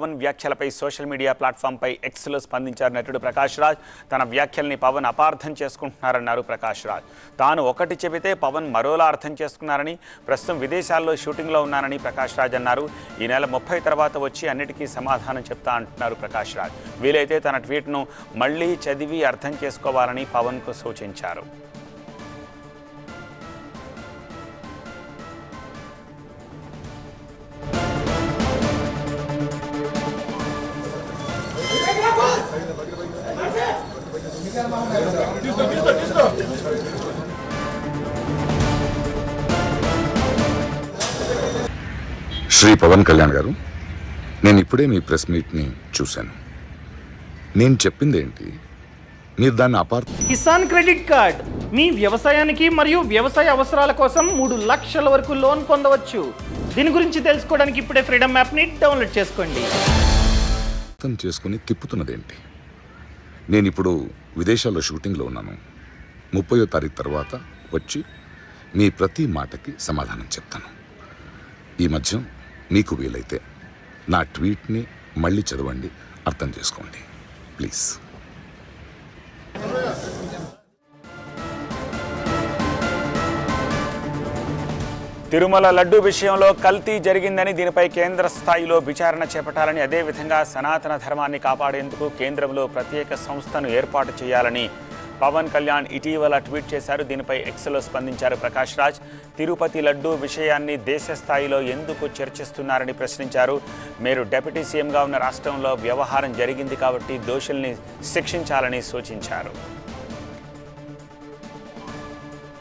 పవన్ వ్యాఖ్యలపై social media ప్లాట్ఫామ్పై ఎక్స్లో స్పందించారు నటుడు ప్రకాష్ రాజ్. తన వ్యాఖ్యల్ని పవన్ అపార్థం చేసుకుంటున్నారన్నారు ప్రకాష్ రాజ్. తాను ఒకటి చెబితే పవన్ మరోలా అర్థం చేసుకున్నారని ప్రస్తుతం విదేశాల్లో షూటింగ్లో ఉన్నానని ప్రకాష్ రాజ్ అన్నారు. ఈ నెల ముప్పై తర్వాత వచ్చి అన్నిటికీ సమాధానం చెప్తా అంటున్నారు ప్రకాష్ రాజ్. వీలైతే తన ట్వీట్ను మళ్ళీ చదివి అర్థం చేసుకోవాలని పవన్కు సూచించారు. శ్రీ పవన్ కళ్యాణ్ గారు నేను ఇప్పుడే మీ ప్రెస్ మీట్ని చూశాను. నేను చెప్పింది ఏంటి? మీరు దాన్ని అపార్థ కిసాన్ క్రెడిట్ కార్డ్ మీ వ్యవసాయానికి మరియు వ్యవసాయ అవసరాల కోసం మూడు లక్షల వరకు లోన్ పొందవచ్చు. దీని గురించి తెలుసుకోవడానికి ఇప్పుడే ఫ్రీడమ్ యాప్ని డౌన్లోడ్ చేసుకోండి. అర్థం చేసుకుని తిప్పుతున్నదేంటి? నేను ఇప్పుడు విదేశాల్లో షూటింగ్లో ఉన్నాను. ముప్పయో తారీఖు తర్వాత వచ్చి మీ ప్రతి మాటకి సమాధానం చెప్తాను. ఈ మధ్య మీకు వీలైతే నా ట్వీట్ని మళ్ళీ చదవండి అర్థం చేసుకోండి. ప్లీజ్. తిరుమల లడ్డు విషయంలో కల్తీ జరిగిందని దీనిపై కేంద్ర స్థాయిలో విచారణ చేపట్టాలని అదేవిధంగా సనాతన ధర్మాన్ని కాపాడేందుకు కేంద్రంలో ప్రత్యేక సంస్థను ఏర్పాటు చేయాలని పవన్ కళ్యాణ్ ఇటీవల ట్వీట్ చేశారు. దీనిపై ఎక్స్లో స్పందించారు ప్రకాష్ రాజ్. తిరుపతి లడ్డు విషయాన్ని దేశ స్థాయిలో ఎందుకు చర్చిస్తున్నారని ప్రశ్నించారు. మీరు డెప్యూటీ సీఎంగా ఉన్న రాష్ట్రంలో వ్యవహారం జరిగింది కాబట్టి దోషుల్ని శిక్షించాలని సూచించారు.